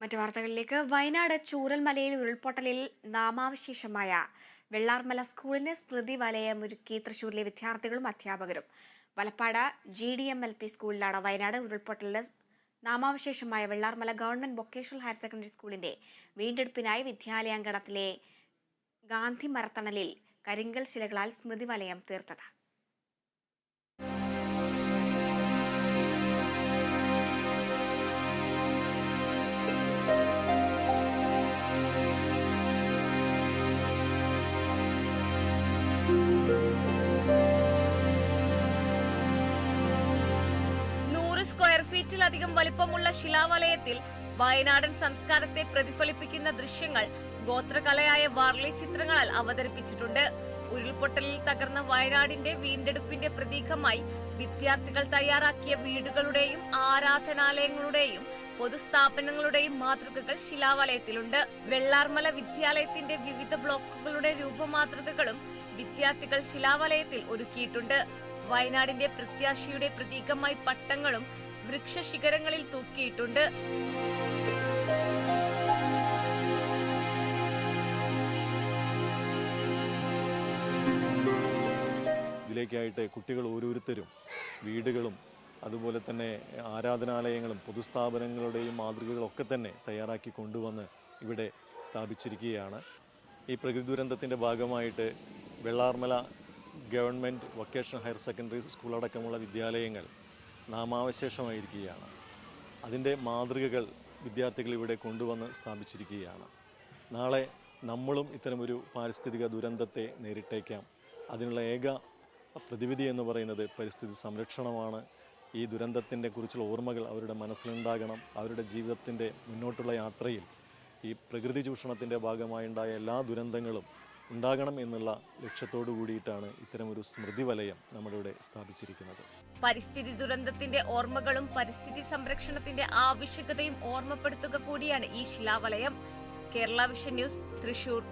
മറ്റു വാർത്തകളിലേക്ക്. വയനാട് ചൂരൽമലയിൽ ഉരുൾപൊട്ടലിൽ നാമാവശേഷമായ വെള്ളാർമല സ്കൂളിന് സ്മൃതി വലയമൊരുക്കി തൃശൂരിലെ വിദ്യാർത്ഥികളും അധ്യാപകരും. Valappad G D M L P സ്കൂളിലാണ് വയനാട് ഉരുൾപൊട്ടലിന് നാമാവശേഷമായ Vellarmala government vocational higher secondary സ്കൂളിന്റെ വീണ്ടെടുപ്പിനായി വിദ്യാലയാങ്കണത്തിലെ ഗാന്ധി മരത്തണലിൽ കരിങ്കൽ ശിലകളാൽ സ്മൃതി വലയം തീർത്തത്. ഫീറ്റിലധികം വലിപ്പമുള്ള ശിലാവലയത്തിൽ വയനാടൻ സംസ്കാരത്തെ പ്രതിഫലിപ്പിക്കുന്ന ദൃശ്യങ്ങൾ ഗോത്രകലയായ വാർലി ചിത്രങ്ങളാൽ അവതരിപ്പിച്ചിട്ടുണ്ട്. ഉരുൾപൊട്ടലിൽ തകർന്ന വയനാടിന്റെ വീണ്ടെടുപ്പിന്റെ പ്രതീകമായി വിദ്യാർത്ഥികൾ തയ്യാറാക്കിയ വീടുകളുടെയും ആരാധനാലയങ്ങളുടെയും പൊതുസ്ഥാപനങ്ങളുടെയും മാതൃകകൾ ശിലാവലയത്തിലുണ്ട്. വെള്ളാർമല വിദ്യാലയത്തിന്റെ വിവിധ ബ്ലോക്കുകളുടെ രൂപമാതൃകകളും വിദ്യാർത്ഥികൾ ശിലാവലയത്തിൽ ഒരുക്കിയിട്ടുണ്ട്. വയനാടിന്റെ പ്രത്യാശയുടെ പ്രതീകമായി പട്ടങ്ങളും വൃക്ഷശിഖരങ്ങളിൽ തൂക്കിയിട്ടുണ്ട്. ഇതിലേക്കായിട്ട് കുട്ടികൾ ഓരോരുത്തരും വീടുകളും അതുപോലെ തന്നെ ആരാധനാലയങ്ങളും പൊതുസ്ഥാപനങ്ങളുടെയും മാതൃകകളൊക്കെ തന്നെ തയ്യാറാക്കി കൊണ്ടുവന്ന് ഇവിടെ സ്ഥാപിച്ചിരിക്കുകയാണ്. ഈ പ്രകൃതി ദുരന്തത്തിന്റെ ഭാഗമായിട്ട് Vellarmala government vocational higher secondary school അടക്കമുള്ള വിദ്യാലയങ്ങൾ നാമാവശേഷമായിരിക്കുകയാണ്. അതിന്റെ മാതൃകകൾ വിദ്യാർത്ഥികൾ ഇവിടെ കൊണ്ടുവന്ന് സ്ഥാപിച്ചിരിക്കുകയാണ്. നാളെ നമ്മളും ഇത്തരമൊരു പാരിസ്ഥിതിക ദുരന്തത്തെ നേരിട്ടേക്കാം. അതിനുള്ള ഏക പ്രതിവിധി എന്ന് പറയുന്നത് പരിസ്ഥിതി സംരക്ഷണമാണ്. ഈ ദുരന്തത്തിന്റെ കുറിച്ചുള്ള ഓർമ്മകൾ അവരുടെ മനസ്സിലുണ്ടാകണം. അവരുടെ ജീവിതത്തിന്റെ മുന്നോട്ടുള്ള യാത്രയിൽ ഈ പ്രകൃതി ചൂഷണത്തിന്റെ ഭാഗമായുണ്ടായ എല്ലാ ദുരന്തങ്ങളും ഉണ്ടാകണം എന്നുള്ള ലക്ഷ്യത്തോടു കൂടിയിട്ടാണ് ഇത്തരമൊരു സ്മൃതി വലയം നമ്മളിവിടെ സ്ഥാപിച്ചിരിക്കുന്നത്. പരിസ്ഥിതി ദുരന്തത്തിന്റെ ഓർമ്മകളും പരിസ്ഥിതി സംരക്ഷണത്തിന്റെ ആവശ്യകതയും ഓർമ്മപ്പെടുത്തുക കൂടിയാണ് ഈ ശിലാവലയം. Kerala vision news Thrissur.